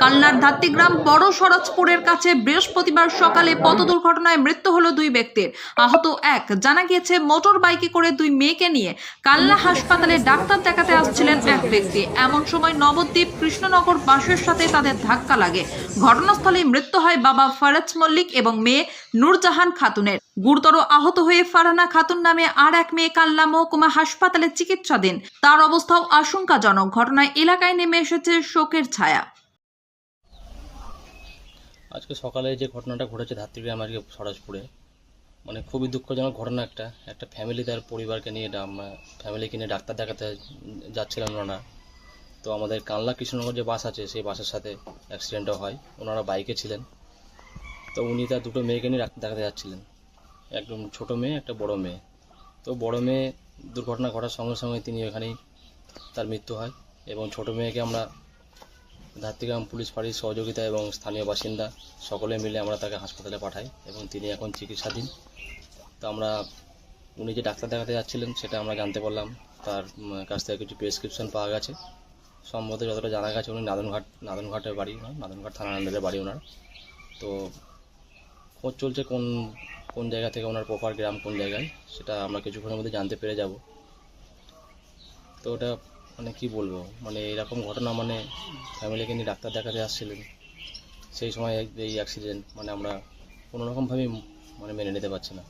কালনার ধাত্তিগ্রাম বড় সরজপুরের কাছে বৃহস্পতিবার সকালে পথ দুর্ঘটনায় মৃত্যু হলো দুই ব্যক্তির। আহত এক, জানা গিয়েছে মোটর বাইকে করে দুই মেয়েকে নিয়ে কালনা হাসপাতালে ডাক্তার দেখাতে আসছিলেন এক ব্যক্তি। এমন সময় নবদ্বীপ কৃষ্ণনগর বাসের সাথে তাদের ধাক্কা লাগে। ঘটনাস্থলেই মৃত্যু হয় বাবা ফারাজ মল্লিক এবং মেয়ে নূরজাহান খাতুনের। গুরুতর আহত হয়ে ফারহানা খাতুন নামে আর এক মেয়ে কাল্লা মহকুমা হাসপাতালে চিকিৎসাধীন। তার অবস্থাও আশঙ্কাজনক। ঘটনায় এলাকায় নেমে এসেছে শোকের ছায়া। আজকে সকালে যে ঘটনাটা ঘটেছে ধাত্রীগ্রাম আজকে সরাজপুরে মানে খুবই দুঃখজনক ঘটনা একটা। একটা ফ্যামিলি তার পরিবারকে নিয়ে ফ্যামিলিকে নিয়ে ডাক্তার দেখাতে যাচ্ছিলেন ওনারা। তো আমাদের কানলা কৃষ্ণনগর যে বাস আছে, সেই বাসের সাথে অ্যাক্সিডেন্টও হয়। ওনারা বাইকে ছিলেন। তো উনি তার দুটো মেয়েকে নিয়ে ডাক্তার দেখাতে যাচ্ছিলেন। একদম ছোটো মেয়ে, একটা বড় মেয়ে। তো বড় মেয়ে দুর্ঘটনা ঘটার সঙ্গে সঙ্গে তিনি এখানেই তার মৃত্যু হয় এবং ছোট মেয়েকে আমরা ধাত্রীগ্রাম পুলিশ ফাঁড়ির সহযোগিতা এবং স্থানীয় বাসিন্দা সকলে মিলে আমরা তাকে হাসপাতালে পাঠাই এবং তিনি এখন চিকিৎসাধীন। তো আমরা, উনি যে ডাক্তার দেখাতে যাচ্ছিলেন সেটা আমরা জানতে পারলাম। তার কাছ থেকে কিছু প্রেসক্রিপশন পাওয়া গেছে। সম্ভবত যতটা জানা গেছে উনি নাদনঘাট, নাদনঘাটের বাড়ি নাদনঘাট থানা আন্ডারের বাড়ি ওনার। তো খোঁজ চলছে কোন কোন জায়গা থেকে ওনার প্রপার গ্রাম কোন জায়গায়, সেটা আমরা কিছুক্ষণের মধ্যে জানতে পেরে যাব। তো ওটা মানে কি বলব? মানে এরকম ঘটনা মানে ফ্যামিলিকে নিয়ে ডাক্তার দেখাতে আসছিলেন। সেই সময় এই- অ্যাক্সিডেন্ট মানে আমরা কোনোরকমভাবেই মানে মেনে নিতে পারছি না।